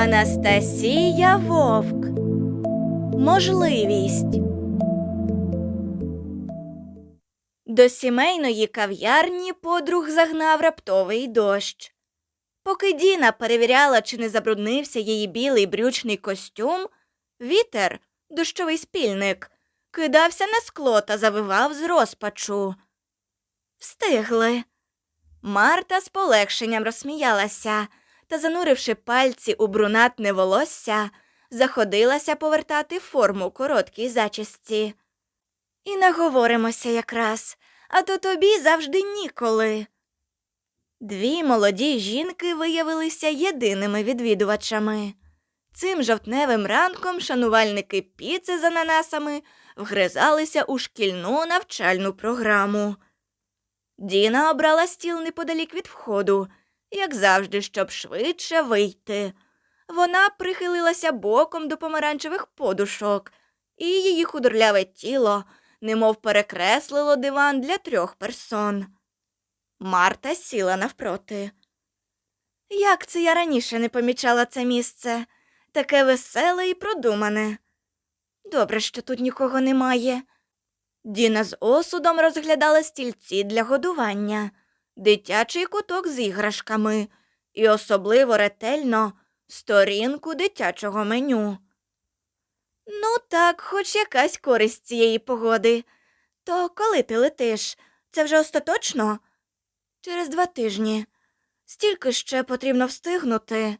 Анастасія Вовк. Можливість. До сімейної кав'ярні подруг загнав раптовий дощ. Поки Діна перевіряла, чи не забруднився її білий брючний костюм, вітер, дощовий спільник, кидався на скло та завивав з розпачу. Встигли. Марта з полегшенням розсміялася та, зануривши пальці у брунатне волосся, заходилася повертати форму короткій зачісті. І наговоримося якраз, а то тобі завжди ніколи. Дві молоді жінки виявилися єдиними відвідувачами. Цим жовтневим ранком шанувальники піци з ананасами вгризалися у шкільну навчальну програму. Діна обрала стіл неподалік від входу, як завжди, щоб швидше вийти. Вона прихилилася боком до помаранчевих подушок, і її худорляве тіло немов перекреслило диван для трьох персон. Марта сіла навпроти. Як це я раніше не помічала це місце, таке веселе і продумане. Добре, що тут нікого немає. Діна з осудом розглядала стільці для годування, дитячий куток з іграшками і особливо ретельно сторінку дитячого меню. Ну, так, хоч якась користь цієї погоди. То коли ти летиш? Це вже остаточно? Через два тижні. Стільки ще потрібно встигнути.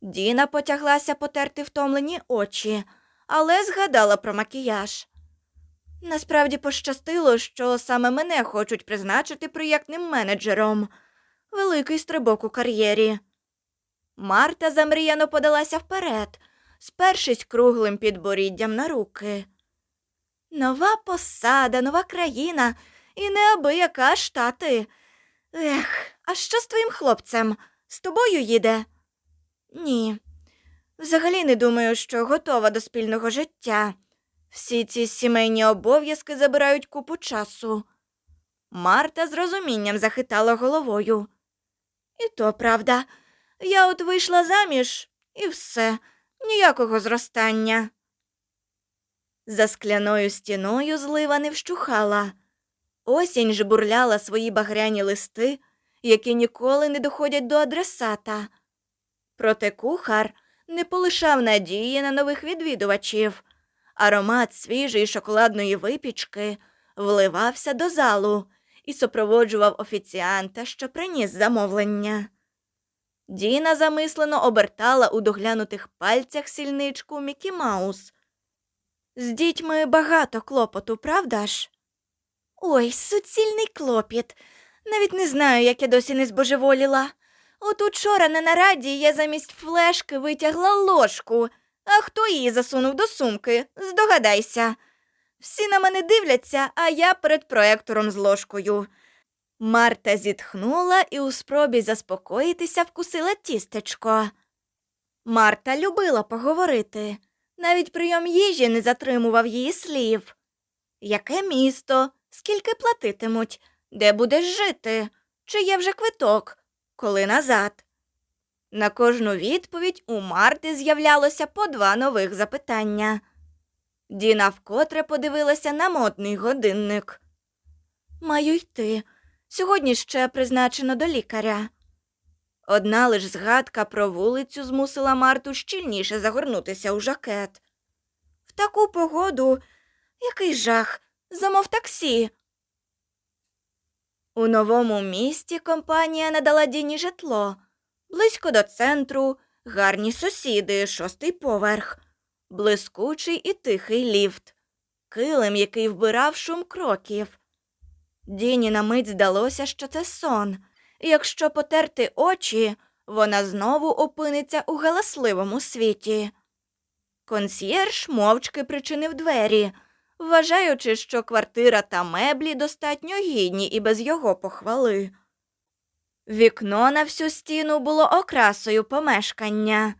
Діна потяглася потерти втомлені очі, але згадала про макіяж. Насправді пощастило, що саме мене хочуть призначити проєктним менеджером. Великий стрибок у кар'єрі. Марта замріяно подалася вперед, спершись круглим підборіддям на руки. Нова посада, нова країна і неабияка штати. Ех, а що з твоїм хлопцем? З тобою їде? Ні. Взагалі не думаю, що готова до спільного життя. Всі ці сімейні обов'язки забирають купу часу. Марта з розумінням захитала головою. І то правда, я от вийшла заміж і все, ніякого зростання. За скляною стіною злива не вщухала. Осінь жбурляла свої багряні листи, які ніколи не доходять до адресата. Проте кухар не полишав надії на нових відвідувачів. Аромат свіжої шоколадної випічки вливався до залу і супроводжував офіціанта, що приніс замовлення. Діна замислено обертала у доглянутих пальцях сільничку Мікі Маус. З дітьми багато клопоту, правда ж? Ой, суцільний клопіт. Навіть не знаю, як я досі не збожеволіла. От учора на нараді я замість флешки витягла ложку, а хто її засунув до сумки? Здогадайся. Всі на мене дивляться, а я перед проектором з ложкою. Марта зітхнула і у спробі заспокоїтися вкусила тістечко. Марта любила поговорити. Навіть прийом їжі не затримував її слів. Яке місто? Скільки платитимуть? Де будеш жити? Чи є вже квиток? Коли назад? На кожну відповідь у Марти з'являлося по два нових запитання. Діна вкотре подивилася на модний годинник. Маю йти. Сьогодні ще призначено до лікаря. Одна лиш згадка про вулицю змусила Марту щільніше загорнутися у жакет. В таку погоду який жах, замов таксі. У новому місті компанія надала Діні житло. Близько до центру, гарні сусіди, шостий поверх, блискучий і тихий ліфт, килим, який вбирав шум кроків. Діні на мить здалося, що це сон, і якщо потерти очі, вона знову опиниться у галасливому світі. Консьєрж мовчки причинив двері, вважаючи, що квартира та меблі достатньо гідні і без його похвали. Вікно на всю стіну було окрасою помешкання.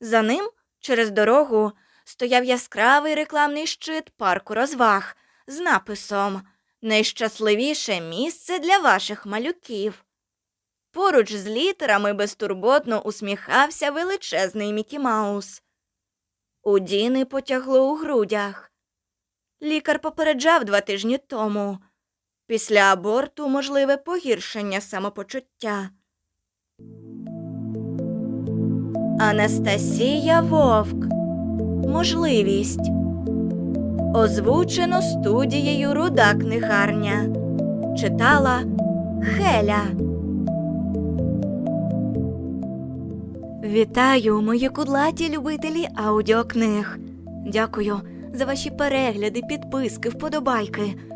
За ним, через дорогу, стояв яскравий рекламний щит парку розваг з написом Найщасливіше місце для ваших малюків. Поруч з літерами безтурботно усміхався величезний Мікі Маус. У Діни потягло у грудях. Лікар попереджав два тижні тому. Після аборту можливе погіршення самопочуття. Анастасія Вовк. Можливість. Озвучено студією Руда книгарня. Читала Хеля. Вітаю, мої кудлаті любителі аудіокниг. Дякую за ваші перегляди, підписки, вподобайки,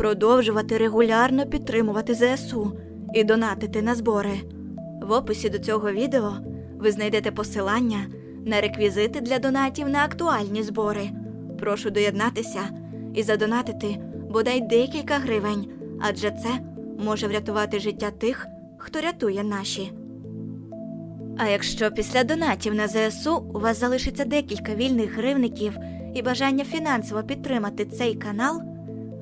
продовжувати регулярно підтримувати ЗСУ і донатити на збори. В описі до цього відео ви знайдете посилання на реквізити для донатів на актуальні збори. Прошу доєднатися і задонатити бодай декілька гривень, адже це може врятувати життя тих, хто рятує наші. А якщо після донатів на ЗСУ у вас залишиться декілька вільних гривників і бажання фінансово підтримати цей канал,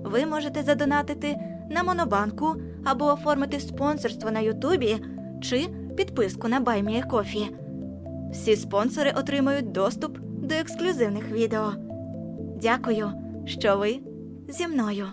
ви можете задонатити на Монобанку або оформити спонсорство на Ютубі чи підписку на Баймієкофі. Всі спонсори отримають доступ до ексклюзивних відео. Дякую, що ви зі мною.